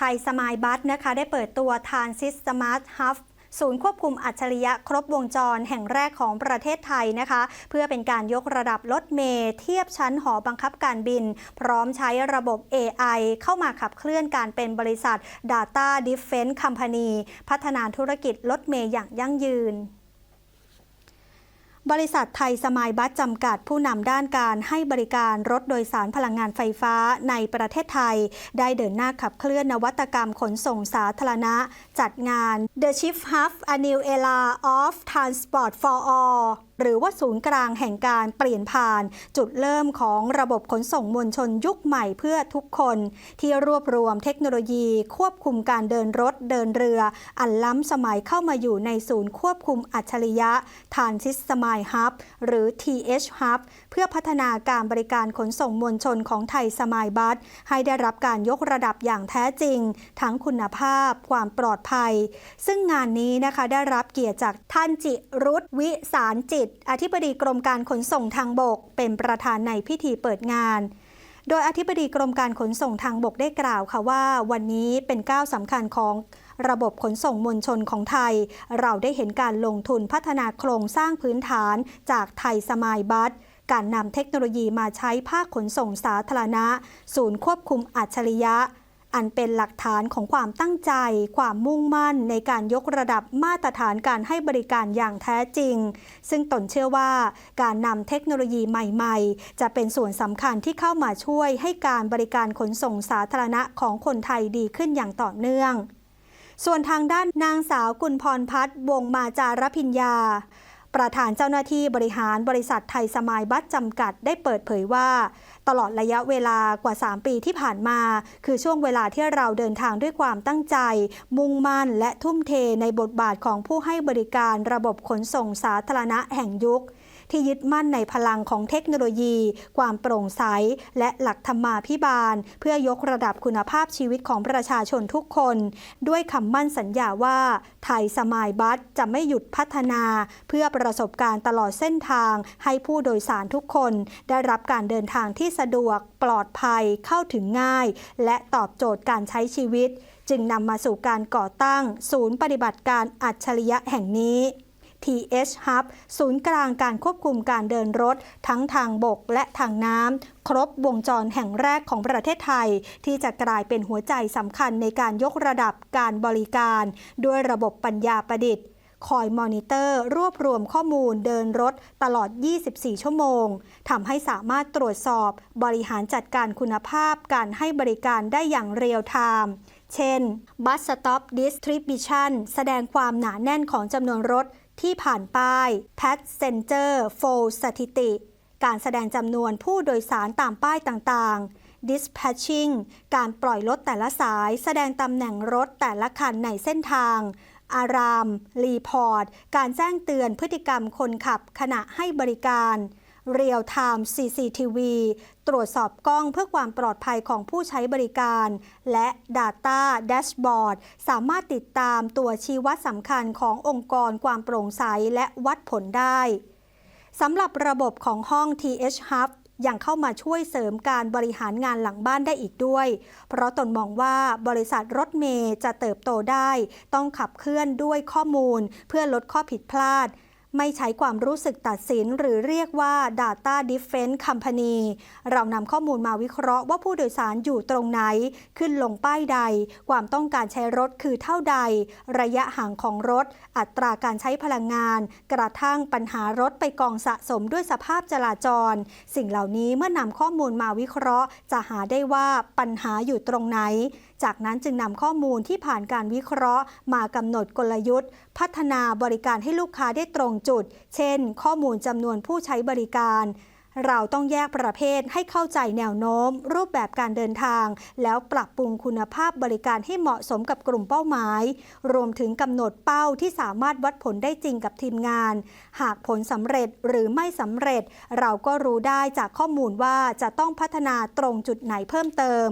ไทยสมายบัสนะคะได้เปิดตัวทานซิสสมาร์ทฮับศูนย์ควบคุมอัจฉริยะครบวงจรแห่งแรกของประเทศไทยนะคะ เพื่อเป็นการยกระดับรถเมล์เทียบชั้นหอบังคับการบิน พร้อมใช้ระบบ AI เข้ามาขับเคลื่อนการเป็นบริษัท Data Defense Company พัฒนาธุรกิจรถเมล์อย่างยั่งยืน บริษัทไทยสมายบัสจำกัดผู้นำด้านการให้บริการรถโดยสารพลังงานไฟฟ้าในประเทศไทย ได้เดินหน้าขับเคลื่อนนวัตกรรมขนส่งสาธารณะ จัดงาน The Shift Hub a New Era of Transport for All หรือว่าศูนย์กลางแห่งการเปลี่ยนผ่าน จุดเริ่มของระบบขนส่งมวลชนยุคใหม่เพื่อทุกคน ที่รวบรวมเทคโนโลยีควบคุมการเดินรถเดินเรือ อันล้ำสมัยเข้ามาอยู่ในศูนย์ควบคุมอัจฉริยะทานซิสมายฮับหรือ TH Hub เพื่อพัฒนาการบริการขนส่งมวลชนของไทยสมายบัสให้ได้รับการยกระดับอย่างแท้จริง ทั้งคุณภาพความปลอดภัย ซึ่งงานนี้นะคะได้รับเกียรติจากท่านจิรุตวิสารจิตอธิบดีกรมการขนส่งทางบก เป็นประธานในพิธีเปิดงาน โดยอธิบดีกรมการขนส่งทางบกได้กล่าวค่ะว่า วันนี้เป็นก้าวสำคัญของระบบขนส่งมวลชนของไทย เราได้เห็นการลงทุนพัฒนาโครงสร้างพื้นฐานจากไทยสมายบัสการนำเทคโนโลยีมาใช้ภาคขนส่งสาธารณะ ศูนย์ควบคุมอัจฉริยะ อันเป็นหลักฐานของความตั้งใจ ความมุ่งมั่นในการยกระดับมาตรฐานการให้บริการอย่างแท้จริง ซึ่งตนเชื่อว่าการนำเทคโนโลยีใหม่ ๆ จะเป็นส่วนสำคัญที่เข้ามาช่วยให้การบริการขนส่งสาธารณะของคนไทยดีขึ้นอย่างต่อเนื่อง ส่วนทางด้านนางสาวกุลพรพัฒน์วงมาจารพิญญา ประธานเจ้าหน้าที่บริหารบริษัทไทยสมายบัตจำกัดได้เปิดเผยว่า ตลอดระยะเวลากว่า 3 ปีที่ผ่านมา คือช่วงเวลาที่เราเดินทางด้วยความตั้งใจ มุ่งมั่นและทุ่มเทในบทบาทของผู้ให้บริการระบบขนส่งสาธารณะแห่งยุค ที่ยึดมั่นในพลังของเทคโนโลยี ความโปร่งใส และหลักธรรมาภิบาล เพื่อยกระดับคุณภาพชีวิตของประชาชนทุกคน ด้วยคำมั่นสัญญาว่า ไทยสมายบัสจะไม่หยุดพัฒนา เพื่อประสบการณ์ตลอดเส้นทาง ให้ผู้โดยสารทุกคน ได้รับการเดินทางที่สะดวก ปลอดภัยเข้าถึงง่าย และตอบโจทย์การใช้ชีวิต จึงนำมาสู่การก่อตั้ง ศูนย์ปฏิบัติการอัจฉริยะแห่งนี้ TH Hub ศูนย์กลางการควบคุมการเดินรถ ทั้งทางบกและทางน้ำ ครบวงจรแห่งแรกของประเทศไทย ที่จะกลายเป็นหัวใจสำคัญในการยกระดับการบริการ ด้วยระบบปัญญาประดิษฐ์คอยมอนิเตอร์ รวบรวมข้อมูลเดินรถตลอด 24 ชั่วโมง ทำให้สามารถตรวจสอบบริหารจัดการคุณภาพการให้บริการได้อย่างเรียลไทม์เช่น Bus Stop Distribution แสดงความหนาแน่นของจำนวนรถ ที่ผ่านป้าย Passenger Flow สถิติ การแสดงจำนวนผู้โดยสารตามป้ายต่างๆ Dispatching การปล่อยรถแต่ละสาย แสดงตำแหน่งรถแต่ละคันในเส้นทาง อาราม รีพอร์ต การแจ้งเตือนพฤติกรรมคนขับขณะให้บริการ Real Time CCTV ตรวจสอบกล้องเพื่อความปลอดภัยของผู้ใช้บริการ และ Data Dashboard สามารถติดตามตัวชี้วัดสำคัญขององค์กรความโปร่งใสและวัดผลได้สำหรับระบบของห้อง TH Hub ยังเข้ามาช่วยเสริมการบริหารงานหลังบ้านได้อีกด้วย เพราะตนมองว่าบริษัทรถเมย์จะเติบโตได้ ต้องขับเคลื่อนด้วยข้อมูล เพื่อลดข้อผิดพลาด ไม่ใช้ความรู้สึกตัดสินหรือเรียกว่า Data Defense Company เรานำข้อมูลมาวิเคราะห์ว่าผู้โดยสารอยู่ตรงไหน ขึ้นลงป้ายใด ความต้องการใช้รถคือเท่าใด ระยะห่างของรถ อัตราการใช้พลังงาน กระทั่งปัญหารถไปกองสะสมด้วยสภาพจราจร สิ่งเหล่านี้เมื่อนำข้อมูลมาวิเคราะห์ จะหาได้ว่าปัญหาอยู่ตรงไหน จากนั้นจึงนำข้อมูลที่ผ่านการวิเคราะห์ มากำหนดกลยุทธ์ พัฒนาบริการให้ลูกค้าได้ตรงจุด เช่น ข้อมูลจำนวนผู้ใช้บริการ เราต้องแยกประเภทให้เข้าใจแนวโน้ม รูปแบบการเดินทาง แล้วปรับปรุงคุณภาพบริการให้เหมาะสมกับกลุ่มเป้าหมาย รวมถึงกำหนดเป้าที่สามารถวัดผลได้จริงกับทีมงาน หากผลสำเร็จหรือไม่สำเร็จ เราก็รู้ได้จากข้อมูลว่าจะต้องพัฒนาตรงจุดไหนเพิ่มเติม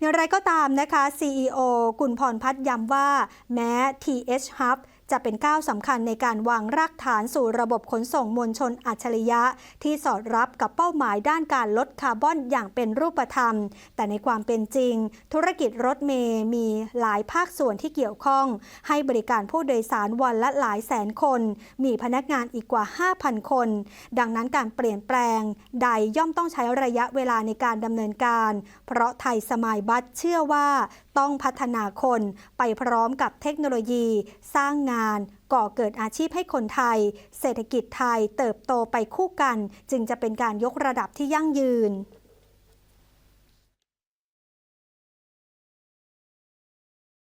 อย่างไรก็ตามนะคะ CEO กุลพรพัฒน์ย้ำว่าแม้ TH Hub จะเป็นก้าวสำคัญในการวางรากฐานสู่ระบบขนส่งมวลชนอัจฉริยะ ที่สอดรับกับเป้าหมายด้านการลดคาร์บอนอย่างเป็นรูปธรรม แต่ในความเป็นจริง ธุรกิจรถเมย์มีหลายภาคส่วนที่เกี่ยวข้อง ให้บริการผู้โดยสารวันละหลายแสนคน มีพนักงานอีกกว่า 5,000 คน ดังนั้นการเปลี่ยนแปลง ใดย่อมต้องใช้ระยะเวลาในการดำเนินการ เพราะไทยสมายบัสเชื่อว่าต้องพัฒนาคนไปพร้อมกับเทคโนโลยี สร้างงานก่อเกิดอาชีพให้คนไทย เศรษฐกิจไทยเติบโตไปคู่กัน จึงจะเป็นการยกระดับที่ยั่งยืน